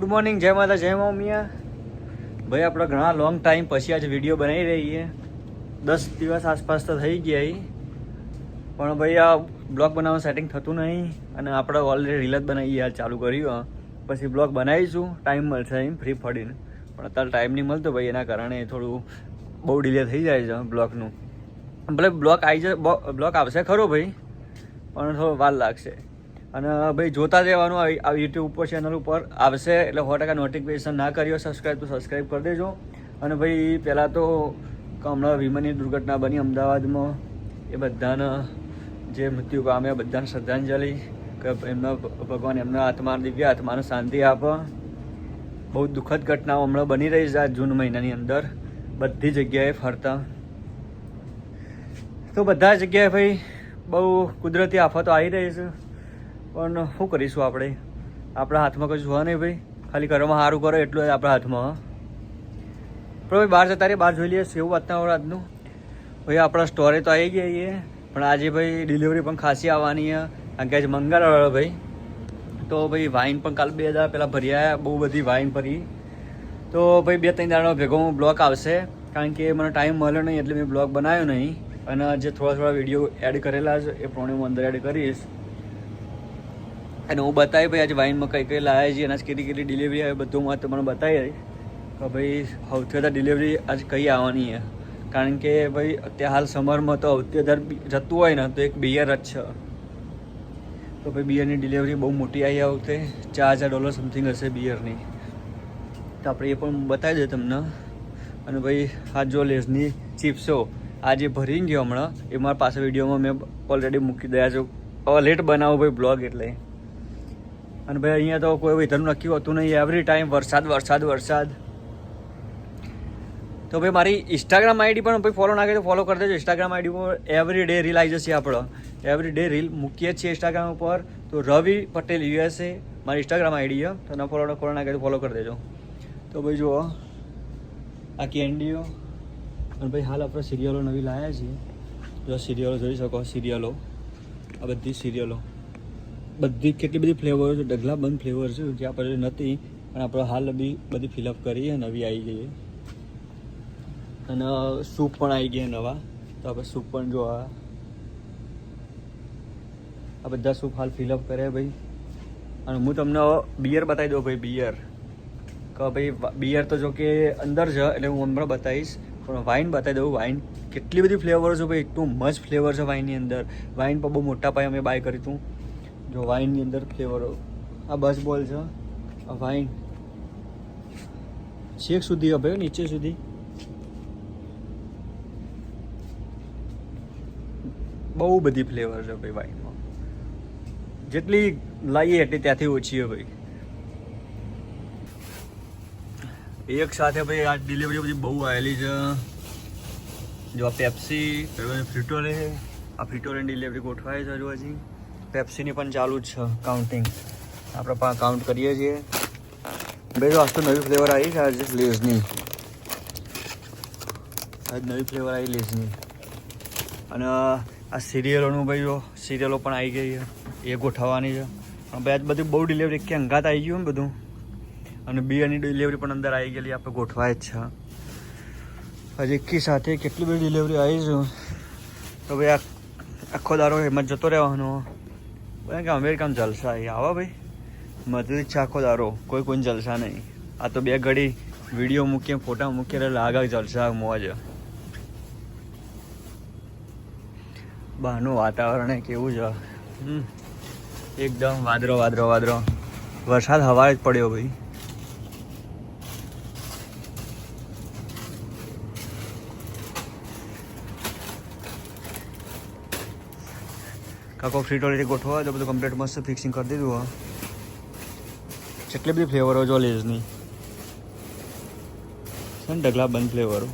Good morning જય માતા, જય મમ્મીયા ભાઈ, આપણે ઘણા લોંગ ટાઈમ પછી આજે વીડિયો બનાવી રહીએ. દસ દિવસ આસપાસ તો થઈ ગયા. પણ ભાઈ, આ બ્લોગ બનાવવાનું સેટિંગ થતું નહીં અને આપણે ઓલરેડી રીલ જ બનાવી યાર, ચાલુ કર્યું પછી બ્લોગ બનાવીશું ટાઈમ મળશે એમ ફ્રી ફડીને પણ અત્યારે ટાઈમ નહીં મળતો ભાઈ, એના કારણે થોડું બહુ ડિલે થઈ જાય છે, બ્લોગનું. ભલે બ્લોગ આવી જાય બ્લોગ આવશે ખરો ભાઈ, પણ થોડો વાર લાગશે. અને ભાઈ, જોતા રહેવાનું આ યુટ્યુબ ઉપર ચેનલ ઉપર. આવશે એટલે સો ટકા નોટિફિકેશન ના કર્યો. સબસ્ક્રાઈબ તો સબસ્ક્રાઈબ કરી દેજો. અને, ભાઈ પહેલાં તો હમણાં વિમાનની દુર્ઘટના બની અમદાવાદમાં. એ બધાના, જે મૃત્યુ પામ્યા બધાને શ્રદ્ધાંજલિ. કે એમના ભગવાન એમના આત્મા, દિવ્ય આત્માને શાંતિ આપે. બહુ દુઃખદ ઘટનાઓ હમણાં બની રહી છે આ જૂન મહિનાની અંદર. બધી જગ્યાએ ફરતા. તો બધા જગ્યાએ, ભાઈ, બહુ કુદરતી આફતો આવી રહી છે. પણ શું કરીશું આપણે? આપણા હાથમાં કશું હોય નહીં ભાઈ. ખાલી કરવામાં સારું કરો એટલું જ આપણા હાથમાં પણ ભાઈ, બહાર જતા રહીએ, બહાર જોઈ લઈએ સેવું વાતાવરણ આજનું ભાઈ, આપણા સ્ટોરે તો આવી ગયા છીએ, પણ આજે ભાઈ ડિલિવરી પણ ખાસી આવવાની છે. કારણ કે આજે મંગળવાર, ભાઈ. તો ભાઈ વાઇન પણ કાલ બે હજાર પહેલાં ભર્યા બહુ બધી વાઇન ભરી. તો ભાઈ, બે ત્રણ દાડાનો ભેગો બ્લોક આવશે, કારણ કે મને ટાઈમ મળ્યો નહીં, એટલે મેં બ્લોગ બનાવ્યો નહીં. અને જે થોડા થોડા વીડિયો એડ કરેલા છે, એ પ્રમાણે હું અંદર એડ કરીશ. અને હું બતાવી ભાઈ, આજે વાઇનમાં કઈ કઈ લાવ્યા છે એના કેટલી કેટલી ડિલિવરી આવે બધું હું તમને બતાવી કે ભાઈ, સૌથી વધારે ડિલિવરી આજે કઈ આવવાની છે? કારણ કે ભાઈ, અત્યારે હાલ સમરમાં તો સૌથી વધારે જતું હોય ને, તો એક બિયર જ છે. તો ભાઈ બિયરની ડિલિવરી બહુ મોટી આવી આ વખતે. ચાર હજાર ડોલર સમથિંગ હશે બિયરની તો આપણે એ પણ બતાવી દઈએ તમને. અને ભાઈ, આ જો લેસની ચિપ્સો, આ જે ભરી ગયો હમણાં, એ મારા પાસે વિડીયોમાં મેં ઓલરેડી મૂકી દયા છું. લેટ બનાવો ભાઈ બ્લોગ એટલે. અને ભાઈ, અહીંયા તો કોઈ વિધરનું નક્કી હોતું નહીં. એવરી ટાઈમ વરસાદ વરસાદ વરસાદ. તો ભાઈ, મારી ઇન્સ્ટાગ્રામ આઈડી પણ ભાઈ ફોલો ના કરી તો ફોલો કરી દેજો. ઇન્સ્ટાગ્રામ આઈડી પર એવરી ડે રીલ આવી જશે આપણો. એવરી ડે રીલ મૂકીએ છીએ ઇન્સ્ટાગ્રામ ઉપર. તો રવિ પટેલ યુએસએ મારી ઇન્સ્ટાગ્રામ આઈડી છે. તો ન ફોલો ફોલો ના કરી ફોલો કરી દેજો. તો ભાઈ, જુઓ. આ કેન્ડીઓ અને ભાઈ, હાલ આપણે સિરિયલો નવી લાવ્યા છીએ. જો સિરિયલો જોઈ શકો સિરિયલો આ બધી સિરિયલો બધી કેટલી બધી ફ્લેવર છે ડગલા બંધ ફ્લેવર છે જે આપણે નથી, પણ આપણે હાલ બી બધી ફિલઅપ કરીએ નવી આવી ગઈ અને સૂપ પણ આવી ગયા નવા. તો આપણે સૂપ પણ જોવા. આ બધા સૂપ હાલ ફિલઅપ કરે ભાઈ. અને હું તમને બિયર બતાવી દઉં ભાઈ બિયર કે ભાઈ બિયર તો જો કે અંદર છે, એટલે હું હમણાં બતાવીશ. પણ વાઇન બતાવી દઉં વાઇન કેટલી બધી ફ્લેવર છે ભાઈ, એટલું મસ્ત ફ્લેવર છે વાઇનની અંદર. વાઇન પણ બહુ મોટા પાયે અમે બાય કરી હતું. જો વાઇનની અંદર ફ્લેવરો આ બસ બોલ છે, આ વાઇન છેક સુધી હવે નીચે સુધી. બહુ બધી ફ્લેવર છે ભાઈ વાઇનમાં જેટલી લાવીએ એટલી ત્યાંથી ઓછી છે ભાઈ. એક સાથે ભાઈ આ ડિલિવરી બધી બહુ આવેલી છે. જો આ પેપ્સી ફ્રીટોરે આ ફ્રીટોરેની ડિલિવરી ગોઠવાય છે હજુ હજી. પેપ્સીની પણ ચાલુ જ છે કાઉન્ટિંગ આપણે પણ કાઉન્ટ કરીએ છીએ. ભાઈ આજ તો નવી ફ્લેવર આવી છે, આજે લેઝની આજ નવી ફ્લેવર આવી લેઝની અને આ સિરિયલોનું ભાઈ સિરિયલો પણ આવી ગઈ છે, એ ગોઠવવાની છે. ભાઈ આજ બધી બહુ ડિલિવરી કે અંગાત આવી ગયું ને બધું. અને બિયરની ડિલિવરી પણ અંદર આવી ગયેલી, આપણે ગોઠવાય જ છે. હજી એકી સાથે કેટલી બધી ડિલિવરી આવી છે. તો ભાઈ આખો દારો એમાં જતો રહેવાનો. બધા કે અમેરિકામાં જલસા એ આવા ભાઈ. મજૂરી છે આખો દારો કોઈ કોઈ જલસા નહીં. આ તો બે ઘડી વીડિયો મૂકીએ ફોટા મૂકીએ, એટલે લાગે જલસા મોજ. બહારનું વાતાવરણ કેવું છે. એકદમ વાદરો વાદરો વાદરો. વરસાદ હવારે જ પડ્યો ભાઈ. કાકો ફ્રી ટોલી ગોઠવા તો બધું કમ્પ્લીટ મસ્ત ફિક્સિંગ કરી દીધું હા. કેટલી બધી ફ્લેવરો જો લેઝની છે ને ઢગલા બંધ ફ્લેવરો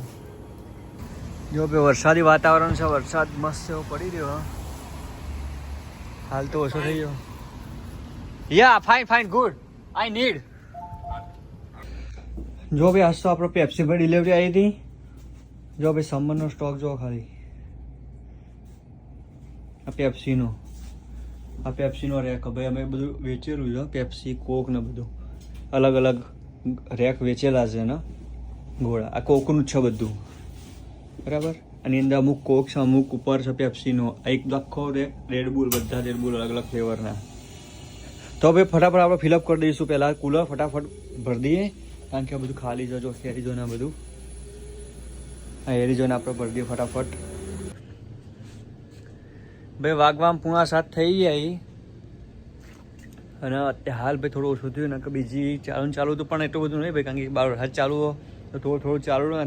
જો ભાઈ વરસાદી વાતાવરણ છે વરસાદ મસ્ત એવો પડી રહ્યો હાલ તો ઓછો થઈ ગયો. Ya fine fine good I need જો ભાઈ આજ તો આપણો પેપ્સી પર ડિલિવરી આવી હતી. જો ભાઈ સમરનો સ્ટોક જો ખાલી. આ પેપ્સીનો આ પેપ્સીનો રેક ભાઈ, અમે બધું વેચેલું છે પેપ્સી કોક ને બધું. અલગ અલગ રેક વેચેલા છે ને, ગોળા. આ કોકનું છે બધું. બરાબર? અને અંદર અમુક કોક છે, અમુક ઉપર છે પેપ્સીનો આ એક આખો રેડ રેડબુલ બધા રેડ બુલ અલગ અલગ ફ્લેવરના તો ભાઈ ફટાફટ આપણે ફિલઅપ કરી દઈશું પહેલાં કુલર ફટાફટ ભરી દઈએ. કારણ કે આ બધું ખાલી જજો એરિઝોના બધું. આ એરિઝોના આપણે ભરી દઈએ ફટાફટ. ભાઈ વાગવામ પૂણા સાત થઈ ગયા અને અત્યારે હાલ ભાઈ થોડું ઓછું થયું ને બીજી ચાલુ ચાલુ હતું પણ એટલું બધું નહીં ભાઈ, કારણ કે બાર હાથ ચાલુ તો થોડું થોડું ચાલુ ને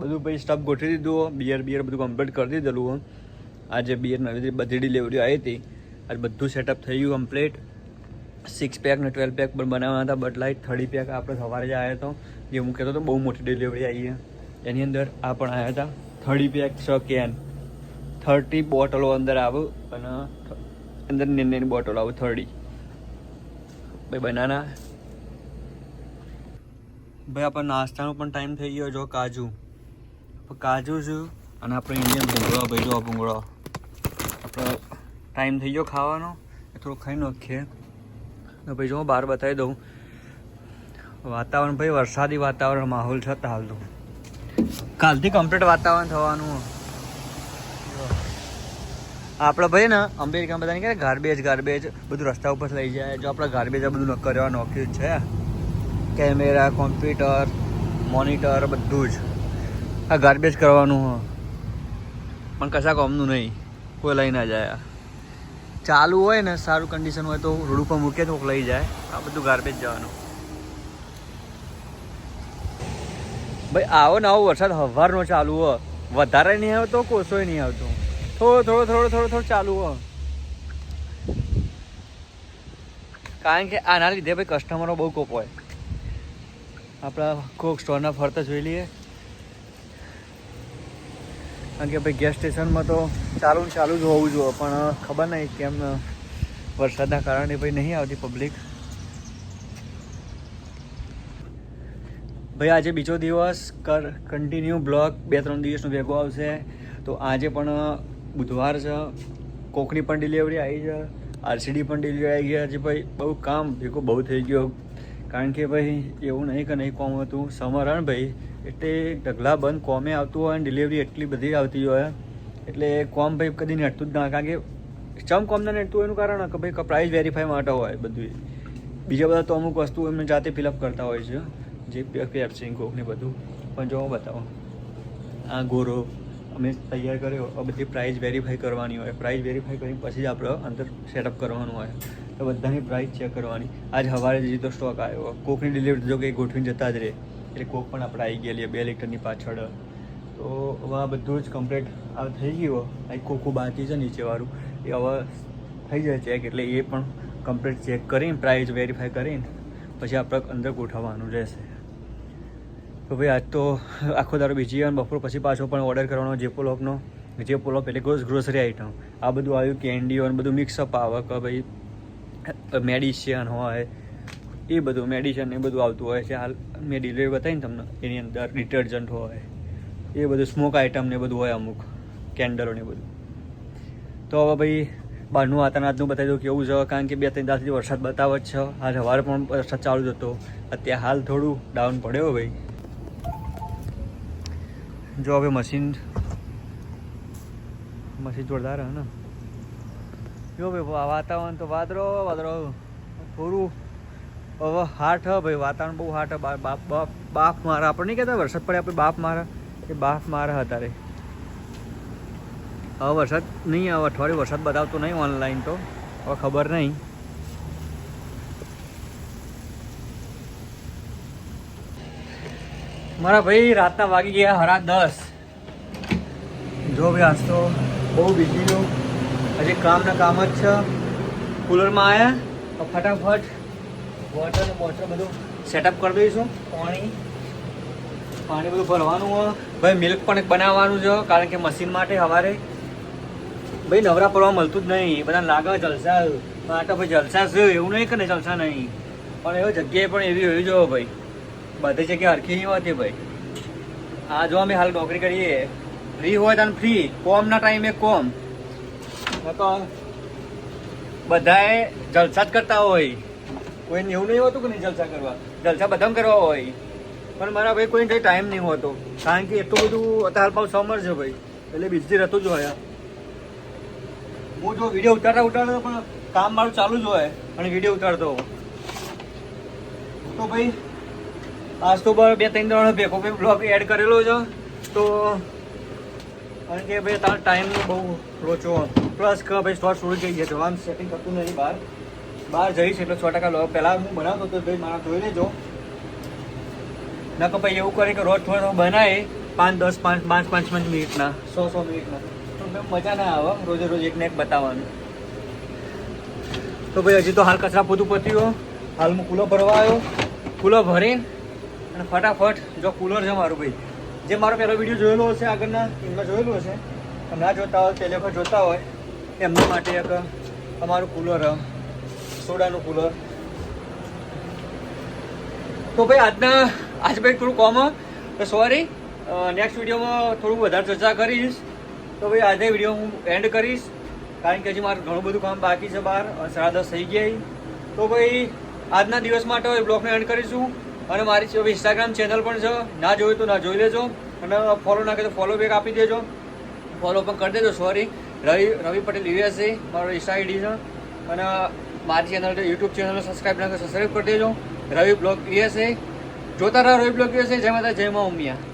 બધું ભાઈ સ્ટફ ગોઠવી દીધું બિયર બિયર બધું કમ્પ્લીટ કરી દીધેલું આજે બિયર નવી બધી ડિલિવરી આવી હતી. આજે બધું સેટઅપ થઈ ગયું કમ્પ્લીટ સિક્સ પેક ને ટ્વેલ્વ પેક પણ બનાવવાના હતા બટ લાઈટ થર્ટી પેક આપણે સવારે જ આવ્યા હતો જે હું કહેતો હતો બહુ મોટી ડિલિવરી આવી એની અંદર આ પણ આવ્યા હતા. થર્ટી પેક છ કેન થર્ટી બોટલો અંદર આવે અને અંદર નાની નાની બોટલો આવું થર્ટી ભાઈ બનાના ભાઈ આપણે નાસ્તાનો પણ ટાઈમ થઈ ગયો જો કાજુ. કાજુ છું અને આપણે ઇન્ડિયન ભૂંગળો, ભાઈ જો ભૂંગળો. આપણો ટાઈમ થઈ ગયો ખાવાનો. એ થોડું ખાઈ નાખીએ. ભાઈ જો હું બહાર બતાવી દઉં. વાતાવરણ, ભાઈ વરસાદી વાતાવરણ, માહોલ છે હાલ તો. કાલથી કમ્પ્લીટ વાતાવરણ થવાનું. આપણે ભાઈ ને અમેરિકામાં બધાને કહે ગાર્બેજ ગાર્બેજ બધું રસ્તા ઉપર લઈ જાય. જો આપણે ગાર્બેજ આ બધું કરવા નોખ્યું છે. કેમેરા કોમ્પ્યુટર મોનિટર બધું જ. આ ગાર્બેજ કરવાનું હ. પણ કશા કોમનું નહીં. કોઈ લઈ ના જાય ચાલુ હોય ને, સારું કન્ડિશન હોય તો રોડ ઉપર મૂકે તો લઈ જાય. આ બધું ગાર્બેજ જવાનું. ભાઈ, આવો ને આવો વરસાદ હવારનો ચાલુ હોય વધારે નહીં આવતો, કોસોય નહીં આવતો. થોડો થોડો થોડો થોડો થોડો ચાલુ હો. કારણ કે આના લીધે ભાઈ કસ્ટમરો બહુ કોપ હોય. આપણા કોક સ્ટોરના ફરતા જોઈ લઈએ. કારણ કે ભાઈ ગેસ સ્ટેશનમાં તો ચાલુ ને ચાલુ જ હોવું જોઈએ, પણ ખબર નહીં કેમ વરસાદના કારણે ભાઈ નહીં આવતી પબ્લિક ભાઈ આજે બીજો દિવસ, કર કન્ટિન્યુ બ્લોગ બે ત્રણ દિવસનો ભેગો આવશે. તો આજે પણ બુધવાર છે, કોકની પણ ડિલિવરી આવી છે આરસીડી પણ ડિલિવરી આવી ગયા છે, ભાઈ, બહુ કામ ભેગું બહુ થઈ ગયું કારણ કે ભાઈ, એવું નહીં કે નહીં કોમ હતું. સમરણ ભાઈ, એટલે ઢગલા બંધ કોમે આવતું હોય અને ડિલિવરી એટલી બધી આવતી હોય. એટલે કોમ ભાઈ કદી નેટતું જ ના કારણ કે ચમ કોમ ના હોય એનું કારણ કે ભાઈ પ્રાઇસ વેરીફાઈ માટે હોય બધું બીજા બધા તો અમુક વસ્તુ એમને જાતે ફિલઅપ કરતા હોય છે. જે પેપ્સિંગ કોક ને બધું. પણ જો બતાવો. આ ગોરો અમે તૈયાર કર્યો, આ બધી પ્રાઇસ વેરીફાઈ કરવાની હોય. પ્રાઇસ વેરીફાઈ કરી પછી જ આપણે અંદર સેટઅપ કરવાનું હોય. તો બધાની પ્રાઇસ ચેક કરવાની. આજ સવારે જીતો સ્ટોક આવ્યો કોકની ડિલિવરી જો કે ગોઠવીને જતા જ રહે. એટલે કોક પણ આપણે આવી ગયેલી બે લીટરની પાછળ. તો હવે આ બધું જ કમ્પ્લીટ આ થઈ ગયું આ કોકો બાકી છે નીચેવાળું. એ હવે થઈ જાય ચેક એટલે એ પણ કમ્પ્લીટ ચેક કરીને પ્રાઇસ વેરીફાઈ કરીને પછી આપણે અંદર ગોઠવવાનું રહેશે. તો ભાઈ, આજ તો આખો દારો બીજી અને બપોર પછી પાછો પણ ઓર્ડર કરવાનો જે પોલોપનો જે પોલોપ એટલે ગ્રોસ ગ્રોસરી આઈટમ આ બધું આવ્યું કેન્ડીઓ અને બધું મિક્સઅપ આવે કે ભાઈ મેડિસિન હોય, એ બધું મેડિસિન એ બધું આવતું હોય છે. હાલ મેં ડિલિવરી બતાવીને તમને, એની અંદર ડિટર્જન્ટ હોય, એ બધું સ્મોક આઇટમ ને બધું હોય અમુક કેન્ડલો ને બધું. તો હવે ભાઈ, બહારનું વાતાવરણનું બતાવી દઉં કેવું છે, કારણ કે બે ત્રણ દાસથી વરસાદ બતાવે જ છે. આજ સવારે પણ વરસાદ ચાલુ જ હતો. અત્યારે હાલ થોડું ડાઉન પડ્યો ભાઈ. જો હવે મશીન મશીન જોરદાર હે ને જો ભાઈ વાતાવરણ તો વાદળો વાદળો થોડું હવે હાટ હ ભાઈ વાતાવરણ બહુ હાટ બાપ બાપ બાફ મારે આપણે નહીં કહેતા વરસાદ પડે આપણે બાફ મારા એ બાફ મારે અત્યારે હવે વરસાદ નહીં આવે અઠવાડિયું વરસાદ બતાવતો નહીં ઓનલાઈન તો હવે ખબર નહીં મારા ભાઈ રાતના વાગી ગયા હરા દસ. જો ભાઈ આજ તો બહુ બિઝી છું. હજી કામના કામ જ છે. કુલરમાં આવ્યા ફટાફટ વોટર ને વોટર બધું સેટઅપ કરી દઈશું. પાણી. પાણી બધું ભરવાનું હોય. ભાઈ મિલ્ક પણ બનાવવાનું છે, કારણ કે મશીન માટે સવારે ભાઈ નવરા પડવા મળતું જ નહીં. બધા લાગે જલસા. માટે ભાઈ જલસા છે, એવું નહીં કે નહીં જલસા નહીં. પણ એવી જગ્યાએ પણ એવી હોવી જોઈએ ભાઈ. બધી જગ્યાએ હરખી નહીં હોતી ભાઈ. આ જો અમે હાલ નોકરી કરીએ ફ્રી હોય તો ફ્રી કોમના ટાઈમે કોમ. બધાએ જલસા જ કરતા હોય. કોઈને એવું નહીં હોતું કે નહીં જલસા કરવા? જલસા બધામ કરવા હોય. પણ મારા ભાઈ કોઈ ટાઈમ નહીં હોતો. કારણ કે એટલું બધું અત્યારે પાછું સમર છે ભાઈ. એટલે બિઝી રહેતું જ હોય હું જો વીડિયો ઉતારતા ઉતારતો પણ કામ મારું ચાલુ જ હોય અને વીડિયો ઉતારતો તો ભાઈ આજ તો બે, ત્રણ ત્રણ ભેગો ભાઈ બ્લોગ એડ કરેલો છે. તો કારણ કે ભાઈ તાર ટાઈમનો બહુ લોચો. પ્લસ કે ભાઈ સ્ટોર શરૂ થઈ જશે આમ સેટિંગ થતું નહીં બહાર. બહાર જઈશ એટલે સો ટકા લો પહેલાં હું બનાવતો હતો ભાઈ મારા જોઈ લેજો ના કે ભાઈ એવું કરે કે રોજ થોડો બનાવે પાંચ, દસ, પાંચ પાંચ પાંચ પાંચ મિનિટના, સો સો મિનિટના. તો ભાઈ મજા ના આવે રોજે રોજ એક ને એક બતાવવાનું. તો ભાઈ હજી તો હાલ કચરા પોતું પત્યું હાલ હું કૂલો ભરવા આવ્યો. કૂલો ભરીને અને ફટાફટ જો કુલર છે મારું ભાઈ. જે મારો પહેલો વીડિયો જોયેલો હશે, આગળના એમાં જોયેલું હશે ના જોતા હોય, પહેલી વખત જોતા હોય, એમના માટે એક અમારું કુલર સોડાનું કુલર તો ભાઈ આજના, આજ ભાઈ થોડું કોમ સોરી નેક્સ્ટ વિડીયોમાં થોડું વધારે ચર્ચા કરીશ. તો ભાઈ આજે વીડિયો હું એન્ડ કરીશ, કારણ કે હજી મારું ઘણું બધું કામ બાકી છે બહાર સાડા થઈ ગયા તો ભાઈ આજના દિવસ માટે બ્લોગને એન્ડ કરીશું. અને મારી ઇન્સ્ટાગ્રામ ચેનલ પણ છે, ના જોયું તો ના જોઈ લેજો. અને ફોલો ના કરે તો ફોલો બેક આપી દેજો. ફોલો પણ કરી દેજો સોરી રવિ રવિ પટેલ યુએસએ, મારો ઇન્સ્ટા આઈડી છે. અને મારી ચેનલ યુટ્યુબ ચેનલ સબસ્ક્રાઈબ ના કરે સબસ્ક્રાઈબ કરી દેજો. Ravi blog USA. જોતા રહો રવિ બ્લોગ યુએસએ. જય માતા જય મા ઉમિયા.